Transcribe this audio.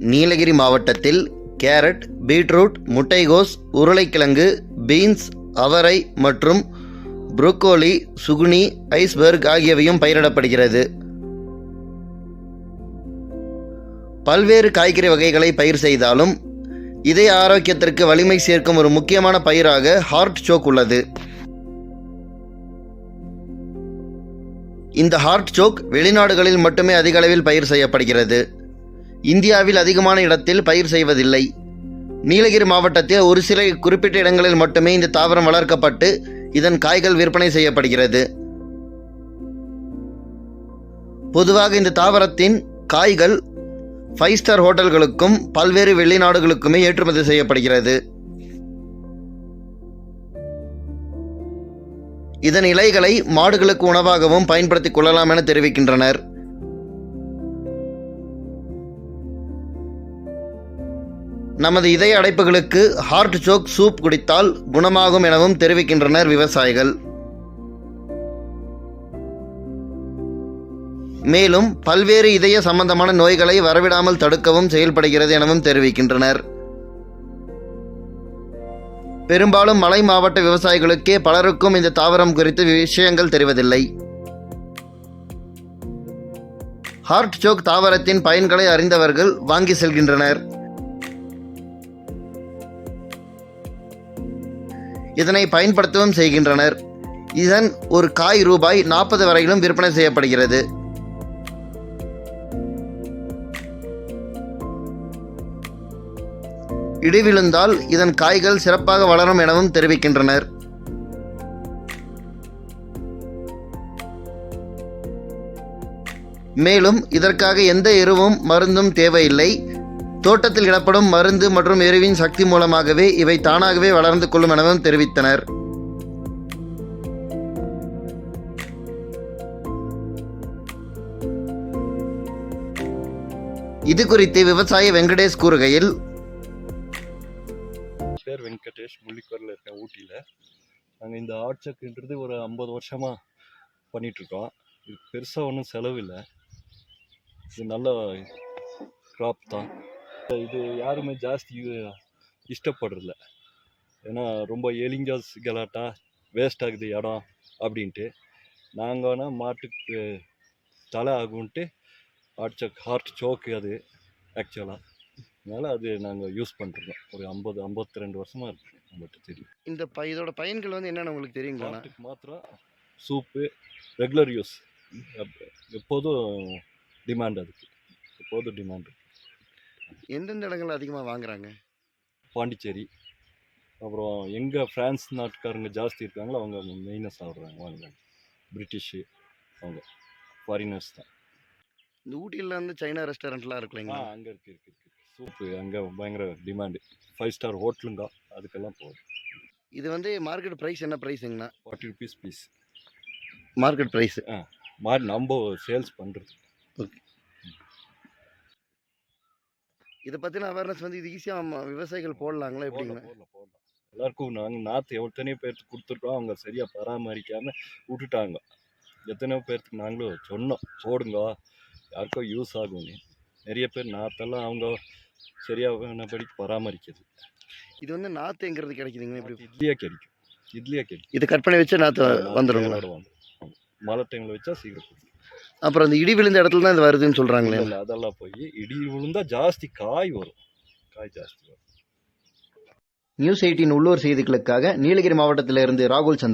நீலகிரி மாவட்டத்தில் carrot beetroot முட்டைகோஸ் உருளைக்கிழங்கு பீன்ஸ் அவரை மற்றும் புரோக்கோலி சுகுனி ஐஸ்பர்க் ஆகியவையும் பயிரிடப்படுகிறது. பல்வேறு காய்கறி வகைகளை பயிர் செய்தாலும் இதய ஆரோக்கியத்திற்கு வலிமை சேர்க்கும் ஒரு முக்கியமான பயிராக ஹார்ட் சோக் உள்ளது. இந்த ஹார்ட் சோக் வெளிநாடுகளில் மட்டுமே அதிக அளவில் பயிர் செய்யப்படுகிறது. இந்தியாவில் அதிகமான இடத்தில் பயிர் செய்வதில்லை. நீலகிரி மாவட்டத்தில் ஒரு சில குறிப்பிட்ட இடங்களில் மட்டுமே இந்த தாவரம் வளர்க்கப்பட்டு இதன் காய்கள் விற்பனை செய்யப்படுகிறது. பொதுவாக இந்த தாவரத்தின் காய்கள் ஃபைவ் ஸ்டார் ஹோட்டல்களுக்கும் பல்வேறு வெளிநாடுகளுக்குமே ஏற்றுமதி செய்யப்படுகிறது. இதன் இலைகளை மாடுகளுக்கு உணவாகவும் பயன்படுத்திக் கொள்ளலாம் என தெரிவிக்கின்றனர். நமது இதய அடைப்புகளுக்கு ஹார்ட் சோக் சூப் குடித்தால் குணமாகும் எனவும் தெரிவிக்கின்றனர் விவசாயிகள். மேலும் பல்வேறு இதய சம்பந்தமான நோய்களை வரவிடாமல் தடுக்கவும் செயல்படுகிறது எனவும் தெரிவிக்கின்றனர். பெரும்பாலும் மலை மாவட்ட விவசாயிகளுக்கே பலருக்கும் இந்த தாவரம் குறித்து விஷயங்கள் தெரிவதில்லை. ஹார்ட் சோக் தாவரத்தின் பயன்களை அறிந்தவர்கள் வாங்கி செல்கின்றனர். இதனை பயன்படுத்தவும் செய்கின்றனர். இதன் ஒரு காய் ரூபாய் நாற்பது வரையிலும் விற்பனை செய்யப்படுகிறது. இடி விழுந்தால் இதன் காய்கள் சிறப்பாக வளரும் எனவும் தெரிவிக்கின்றனர். மேலும் இதற்காக எந்த எருவும் மருந்தும் தேவையில்லை. தோட்டத்தில் இடப்படும் மருந்து மற்றும் எருவின் சக்தி மூலமாகவே இவை தானாகவே வளர்ந்து கொள்ளும் எனவும் தெரிவித்தனர். இது குறித்து விவசாயி வெங்கடேஷ் கூறுகையில் பேர் வெங்கடேஷ் முள்ளிக்கோரில் இருக்கேன் ஊட்டியில் நாங்கள் இந்த ஆட்சக்குன்றது ஒரு ஐம்பது வருஷமாக பண்ணிகிட்ருக்கோம் இது பெருசாக ஒன்றும் செலவு இல்லை. இது நல்ல க்ராப் தான். இது யாருமே ஜாஸ்தி இஷ்டப்படுறதில்ல. ஏன்னா ரொம்ப எலிஞ்சாஸ் கலாட்டா வேஸ்ட் ஆகுது இடம் அப்படின்ட்டு. நாங்கள் வேணால் மாட்டுக்கு தலை ஆகுன்ட்டு ஆட்சக் ஹார்ட் சோக்கு அது ஆக்சுவலாக அதனால் அது நாங்கள் யூஸ் பண்ணுறோம் ஒரு ஐம்பது ஐம்பத்தி ரெண்டு வருஷமாக இருக்கு நம்மகிட்ட தெரியும் இந்த ப இதோட பயன்கள் வந்து என்னென்னு உங்களுக்கு தெரியுங்களா? மாட்டுக்கு மாத்திரம் சூப்பு ரெகுலர் யூஸ் எப்போதும் டிமாண்ட் அதுக்கு. எப்போதும் டிமாண்ட் எந்தெந்த இடங்கள் அதிகமாக வாங்குறாங்க? பாண்டிச்சேரி. அப்புறம் எங்கே ஃப்ரான்ஸ் நாட்டுக்காரங்க ஜாஸ்தி இருக்காங்களோ அவங்க மெயினாக சாப்பிட்றாங்க. வாங்குறாங்க பிரிட்டிஷு அவங்க. ஃபாரினர்ஸ் தான். இந்த ஊட்டியில் வந்து சைனா ரெஸ்டாரண்ட்லாம் இருக்கு ஆ இல்லைங்களா அங்கே இருக்குது இருக்குது இருக்குது சூப்பு அங்கே பயங்கர டிமாண்டு ஃபைவ் ஸ்டார் ஹோட்டலுங்க அதுக்கெல்லாம் போகுது இது வந்து மார்க்கெட் ப்ரைஸ் என்ன ப்ரைஸுங்கண்ணா forty rupees piece market price மாதிரி நம்ம சேல்ஸ் பண்ணுறது இதை பற்றின அவேர்னஸ் வந்து இது ஈஸியாக விவசாயிகள் போடலாங்களா எப்படிங்கண்ணா போடலாம் போடலாம். எல்லாருக்கும் நாங்கள் நாற்று எத்தனையோ பேர்த்துக்கு கொடுத்துருக்கோம். அவங்க சரியாக பராமரிக்காமல் விட்டுட்டாங்க. எத்தனையோ பேர்த்துக்கு நாங்களும் சொன்னோம் போடுங்க யாருக்கோ யூஸ் ஆகும்னு. நிறைய பேர் நாற்றெல்லாம் அவங்க சரியானபடிக்கு பராமரிக்கிறது இது வந்து நாற்று எங்கிறது கிடைக்குதுங்க இப்படி இட்லியாக கிடைக்கும். இட்லியாக கிடைக்கும். இது கட் பண்ணி வச்சு நாற்று வந்துடுங்களா. மழை டைமில் வச்சா சீக்கிரம். அப்புறம் அந்த இடி விழுந்த இடத்துல தான் இது வருதுன்னு சொல்கிறாங்களே இல்ல, அதெல்லாம் போய் இடி விழுந்தா ஜாஸ்தி காய் வரும். காய் ஜாஸ்தி வரும். நியூஸ் எயிட்டின் உள்ளூர் செய்திகளுக்காக நீலகிரி மாவட்டத்திலிருந்து ராகுல் சந்திரன்.